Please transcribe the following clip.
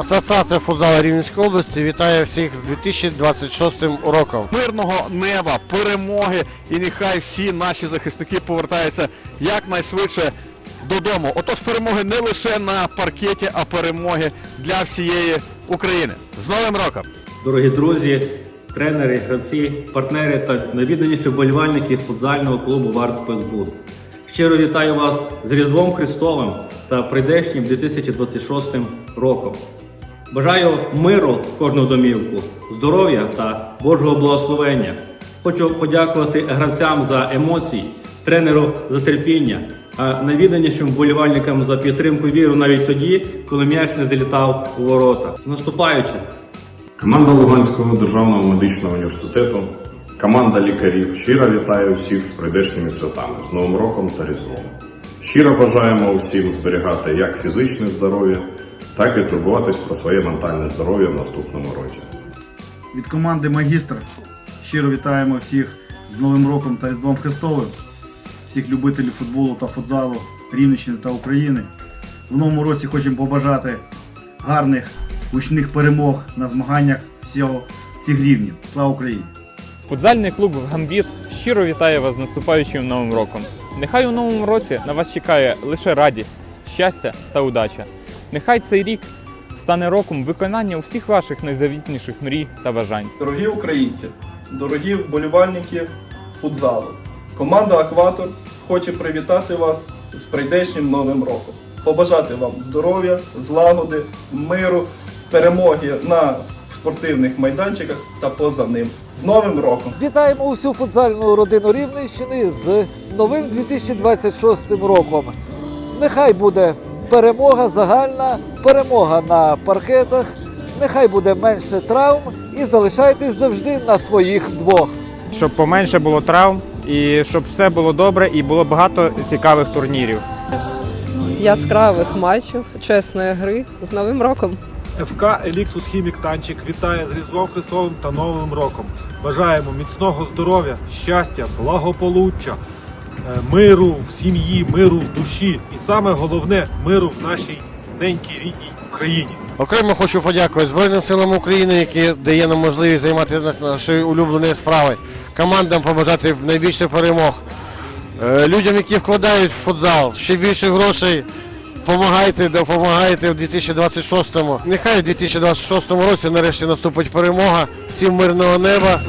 Асоціація футзалу Рівненської області вітає всіх з 2026 роком. мирного неба, перемоги, і нехай всі наші захисники повертаються якнайшвидше додому. Отож, перемоги не лише на паркеті, а перемоги для всієї України. З Новим роком! Дорогі друзі, тренери, гравці, партнери та найвідданіші вболівальники футзального клубу Варт Спецбуд. Щиро вітаю вас з Різдвом Христовим та прийдешнім 2026 роком. Бажаю миру кожну домівку, здоров'я та Божого благословення. Хочу подякувати гравцям за емоції, тренеру за терпіння, а найвідданішим вболівальникам за підтримку віру навіть тоді, коли м'яч не залітав у ворота. З Наступаючим! Команда Луганського державного медичного університету, команда лікарів щиро вітає усіх з прийдешніми святами, з Новим роком та Різдвом. Щиро бажаємо усім зберігати як фізичне здоров'я, так і турбуватись про своє ментальне здоров'я в наступному році. Від команди Магістр щиро вітаємо всіх з Новим роком та Різдвом Христовим, всіх любителів футболу та футзалу Рівненщини та України. В новому році хочемо побажати гарних гучних перемог на змаганнях всього всіх рівнів. Слава Україні! Футзальний клуб Гамбіт щиро вітає вас з наступаючим новим роком. Нехай у новому році на вас чекає лише радість, щастя та удача. Нехай цей рік стане роком виконання усіх ваших найзавітніших мрій та бажань. Дорогі українці, дорогі вболівальники футзалу. Команда Акватор хоче привітати вас з прийдешнім новим роком. Побажати вам здоров'я, злагоди, миру, перемоги на спортивних майданчиках та поза ним. З Новим роком! Вітаємо усю футзальну родину Рівненщини з новим 2026 роком. Нехай буде перемога загальна, перемога на паркетах, нехай буде менше травм і залишайтесь завжди на своїх двох. Щоб поменше було травм і щоб все було добре і було багато цікавих турнірів. яскравих матчів, чесної гри з Новим роком. ФК Еліксус Хімік Танчик вітає з Різдвом Христовим та Новим роком. Бажаємо міцного здоров'я, щастя, благополуччя, миру в сім'ї, миру в душі і саме головне миру в нашій ненькій рідній Україні. Окремо хочу подякувати Збройним силам України, які дає нам можливість займатися нашою улюбленою справою. Командам побажати найбільше перемог. Е, Людям, які вкладають в футзал, ще більше грошей. Помагайте, допомагайте в 2026-му. Нехай в 2026 році нарешті наступить перемога. Всім мирного неба.